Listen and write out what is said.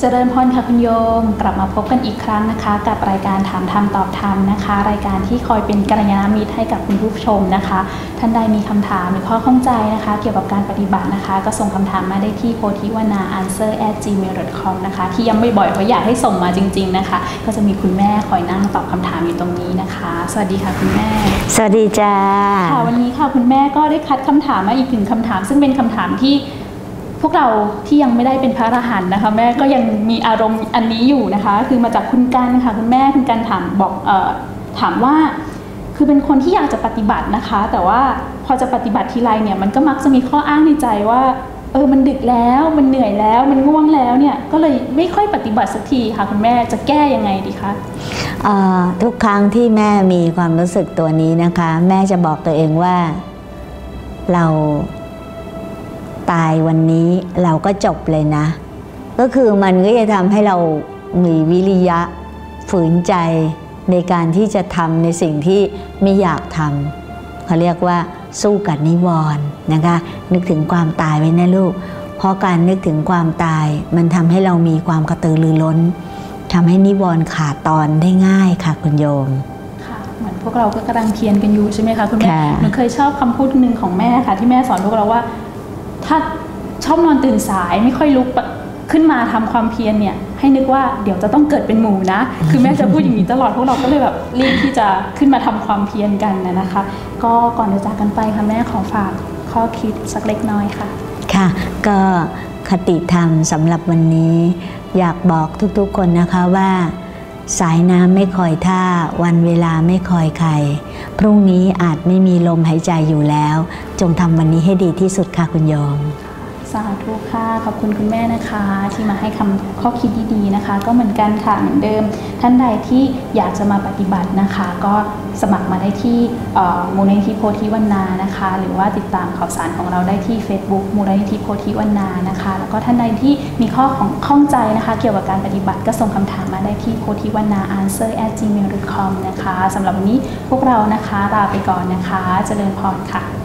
เจริญพรค่ะคุณโยม กลับมาพบกันอีกครั้งนะคะ กับรายการถามธรรมตอบธรรมนะคะ รายการที่คอยเป็นกัลยาณมิตรให้กับคุณผู้ชมนะคะ ท่านใดมีคำถามหรือข้อข้องใจนะคะ เกี่ยวกับการปฏิบัตินะคะ ก็ส่งคำถามมาได้ที่โพธิวนา answer at gmail com นะคะ ที่ย้ำบ่อยๆเพราะอยากให้ส่งมาจริง ๆนะคะ ก็จะมีคุณแม่คอยนั่งตอบคำถามอยู่ตรงนี้นะคะ สวัสดีค่ะคุณแม่ สวัสดีจ้าค่ะวันนี้ค่ะคุณแม่ก็ได้คัดคำถามมาอีกหนึ่งคำถาม ซึ่งเป็นคำถามที่ พวกเราที่ยังไม่ได้เป็นพระอรหันต์นะคะแม่ก็ยังมีอารมณ์อันนี้อยู่นะคะ คือมาจากคุณกันค่ะคุณแม่คุณกันถามบอกออถามว่า คือเป็นคนที่อยากจะปฏิบัตินะคะ แต่ว่าพอจะปฏิบัติทีไรเนี่ยมันก็มักจะมีข้ออ้างในใจว่าเออมันดึกแล้วมันเหนื่อยแล้วมันง่วงแล้วเนี่ยก็เลยไม่ค่อยปฏิบัติสักทีค่ะคุณแม่จะแก้ยังไงดีคะทุกครั้งที่แม่มีความรู้สึกตัวนี้นะคะ แม่จะบอกตัวเองว่าเรา ตายวันนี้เราก็จบเลยนะ ก็คือมันก็จะทำให้เรามีวิริยะ ฝืนใจในการที่จะทำในสิ่งที่ไม่อยากทำเขาเรียกว่าสู้กับนิวรณ์นะคะ นึกถึงความตายไว้นะลูก เพราะการนึกถึงความตาย มันทำให้เรามีความกระตือรือร้นทำให้นิวรณ์ขาดตอนได้ง่ายค่ะคุณโยมค่ะเหมือนพวกเราก็กำลังเพียรกันอยู่ใช่ไหมคะคุณแม่ค่ะหนูเคยชอบคำพูดหนึ่งของแม่ค่ะ ที่แม่สอนพวกเราว่า ถ้าชอบนอนตื่นสายไม่ค่อยลุกขึ้นมาทำความเพียรเนี่ย ให้นึกว่าเดี๋ยวจะต้องเกิดเป็นหมูนะ คือแม่จะพูดอย่างนี้ตลอดพวกเราก็เลยแบบรีบที่จะขึ้นมาทำความเพียรกันนะนะคะ ก็ก่อนจะจากกันไปค่ะแม่ขอฝากข้อคิดสักเล็กน้อยค่ะ ค่ะ ก็คติธรรมสำหรับวันนี้ อยากบอกทุกๆคนนะคะว่า สายน้ำไม่คอยท่า วันเวลาไม่คอยใคร พรุ่งนี้อาจไม่มีลมหายใจอยู่แล้ว จงทำวันนี้ให้ดีที่สุดค่ะคุณโยม สาธุค่ะ ขอบคุณคุณแม่นะคะ ที่มาให้คำข้อคิดดีๆนะคะ ก็เหมือนกันค่ะเหมือนเดิม ท่านใดที่อยากจะมาปฏิบัตินะคะ ก็สมัครมาได้ที่มูลนิธิโพธิวันนานะคะ หรือว่าติดตามข่าวสารของเราได้ที่ Facebook มูลนิธิโพธิวันนานะคะ แล้วก็ท่านใดที่มีข้อของข้องใจนะคะ เกี่ยวกับการปฏิบัติก็ส่งคำถามมาได้ที่โพธิวันนา answer at gmail com นะคะสำหรับวันนี้พวกเรานะคะลาไปก่อนนะคะเจริญพรค่ะ